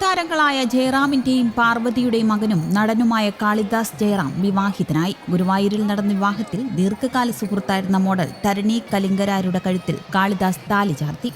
താരങ്ങളായ ജയറാമിന്റെയും പാർവതിയുടെയും മകനും നടനുമായ കാളിദാസ് ജയറാം വിവാഹിതനായി. ഗുരുവായൂരിൽ നടന്ന വിവാഹത്തിൽ ദീർഘകാല സുഹൃത്തായിരുന്ന മോഡൽ തരണി കലിംഗരാരുടെ കഴുത്തിൽ കാളിദാസ് താലി ചാർത്തി.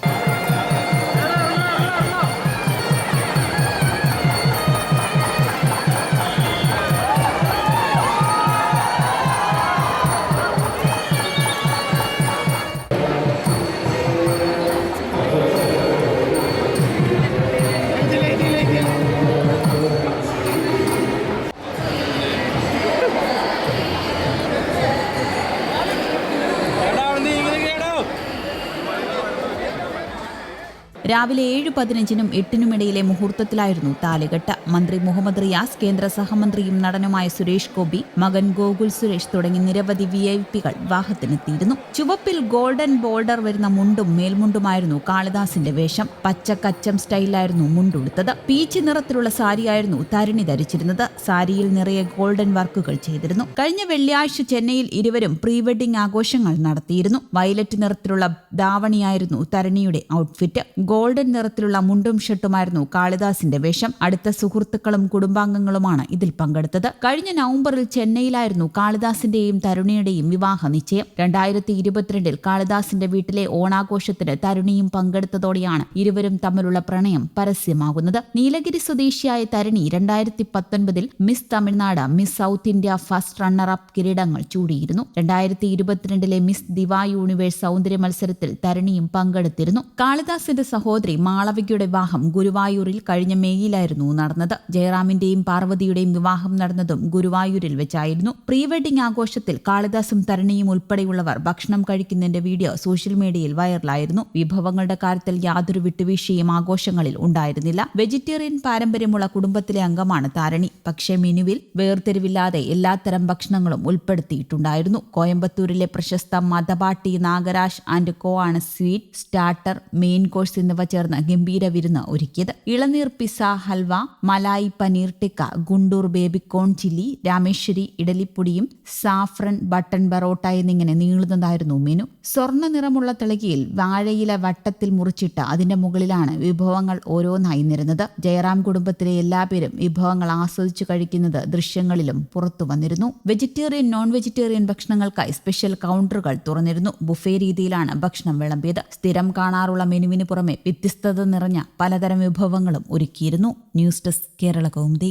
രാവിലെ ഏഴ് പതിനഞ്ചിനും എട്ടിനുമിടയിലെ മുഹൂർത്തത്തിലായിരുന്നു താലികെട്ട്. മന്ത്രി മുഹമ്മദ് റിയാസ് കേന്ദ്ര സഹമന്ത്രിയും നടനുമായ സുരേഷ് ഗോപി മകൻ ഗോകുൽ സുരേഷ് തുടങ്ങി നിരവധി വി ഐ പികൾ വിവാഹത്തിനെത്തിയിരുന്നു. ചുവപ്പിൽ ഗോൾഡൻ ബോർഡർ വരുന്ന മുണ്ടും മേൽമുണ്ടുമായിരുന്നു കാളിദാസിന്റെ വേഷം. പച്ച കച്ചം സ്റ്റൈലായിരുന്നു മുണ്ടുടുത്തത്. പീച്ച് നിറത്തിലുള്ള സാരിയായിരുന്നു തരുണി ധരിച്ചിരുന്നത്. സാരിയിൽ നിറയെ ഗോൾഡൻ വർക്കുകൾ ചെയ്തിരുന്നു. കഴിഞ്ഞ വെള്ളിയാഴ്ച ചെന്നൈയിൽ ഇരുവരും പ്രീ വെഡിംഗ് ആഘോഷങ്ങൾ നടത്തിയിരുന്നു. വയലറ്റ് നിറത്തിലുള്ള ദാവണിയായിരുന്നു തരുണിയുടെ ഔട്ട്ഫിറ്റ്. ഗോൾഡൻ നിറത്തിലുള്ള മുണ്ടും ഷർട്ടുമായിരുന്നു കാളിദാസിന്റെ വേഷം. അടുത്ത സുഹൃത്തുക്കളും കുടുംബാംഗങ്ങളുമാണ് ഇതിൽ പങ്കെടുത്തത്. കഴിഞ്ഞ നവംബറിൽ ചെന്നൈയിലായിരുന്നു കാളിദാസിന്റെയും തരുണിയുടെയും വിവാഹ നിശ്ചയം. രണ്ടായിരത്തി ഇരുപത്തിരണ്ടിൽ കാളിദാസിന്റെ വീട്ടിലെ ഓണാഘോഷത്തിന് തരുണിയും പങ്കെടുത്തതോടെയാണ് ഇരുവരും തമ്മിലുള്ള പ്രണയം പരസ്യമാകുന്നത്. നീലഗിരി സ്വദേശിയായ തരുണി രണ്ടായിരത്തി പത്തൊൻപതിൽ miss Tamil Nadu miss south India first runner up കിരീടങ്ങൾ ചൂടിയിരുന്നു. രണ്ടായിരത്തി ഇരുപത്തിരണ്ടിലെ മിസ് ദിവ യൂണിവേഴ്സ് സൗന്ദര്യ മത്സരത്തിൽ തരുണിയും പങ്കെടുത്തിരുന്നു. കാളിദാസിന്റെ സഹോദരി മാളവികയുടെ വിവാഹം ഗുരുവായൂരിൽ കഴിഞ്ഞ മേയിലായിരുന്നു നടന്നത്. ജയറാമിന്റെയും പാർവതിയുടെയും വിവാഹം നടന്നതും ഗുരുവായൂരിൽ വെച്ചായിരുന്നു. പ്രീ വെഡിംഗ് ആഘോഷത്തിൽ കാളിദാസും തരണിയും ഉൾപ്പെടെയുള്ളവർ ഭക്ഷണം കഴിക്കുന്നതിന്റെ വീഡിയോ സോഷ്യൽ മീഡിയയിൽ വൈറലായിരുന്നു. വിഭവങ്ങളുടെ കാര്യത്തിൽ യാതൊരു വിട്ടുവീഴ്ചയും ആഘോഷങ്ങളിൽ ഉണ്ടായിരുന്നില്ല. വെജിറ്റേറിയൻ പാരമ്പര്യമുള്ള കുടുംബത്തിലെ അംഗമാണ് താരണി. പക്ഷേ മെനുവിൽ വേർതിരിവില്ലാതെ എല്ലാത്തരം ഭക്ഷണങ്ങളും ഉൾപ്പെടുത്തിയിട്ടുണ്ടായിരുന്നു. കോയമ്പത്തൂരിലെ പ്രശസ്ത മതപാട്ടി നാഗരാജ് ആൻഡ് കോ ആണ് സ്വീറ്റ് സ്റ്റാർട്ടർ. മെയിൻ കോഴ്സ് എന്നിവ ചേർന്ന് ഗംഭീര വിരുന്ന് ഒരുക്കിയത്. ഇളനീർ pizza halwa malai paneer tikka Guntur baby corn chilli Rameshwari ഇഡലിപ്പൊടിയും saffron button parotta എന്നിങ്ങനെ നീളുന്നതായിരുന്നു മെനു. സ്വർണ നിറമുള്ള തിളകിയിൽ വാഴയില വട്ടത്തിൽ മുറിച്ചിട്ട് അതിന്റെ മുകളിലാണ് വിഭവങ്ങൾ ഓരോന്നായി നിരുന്നത്. ജയറാം കുടുംബത്തിലെ എല്ലാ പേരും വിഭവങ്ങൾ ആസ്വദിച്ചു കഴിക്കുന്നത് ദൃശ്യങ്ങളിലും പുറത്തു വന്നിരുന്നു. വെജിറ്റേറിയൻ നോൺ വെജിറ്റേറിയൻ ഭക്ഷണങ്ങൾക്കായി സ്പെഷ്യൽ കൗണ്ടറുകൾ തുറന്നിരുന്നു. ബുഫേ രീതിയിലാണ് ഭക്ഷണം വിളമ്പിയത്. സ്ഥിരം കാണാറുള്ള മെനുവിന് പുറമെ വ്യത്യസ്തത നിറഞ്ഞ പലതരം വിഭവങ്ങളും ഒരുക്കിയിരുന്നു ന്യൂസ് ഡെസ്ക് കേരള കൗമുദി.